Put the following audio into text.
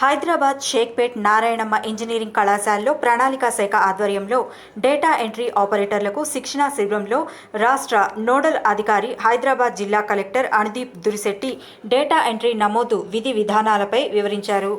Hyderabad Shaikpet Narayanamma engineering కళాశాలలో ప్రణాళికా శాఖ ఆధ్వర్యంలో డేటా ఎంట్రీ ఆపరేటర్లకు శిక్షణా శిబిరంలో రాష్ట్ర నోడల్ అధికారి హైదరాబాద్ జిల్లా collector Anudeep Durishetty data entry నమోదు విధి విధానాలపై వివరించారు.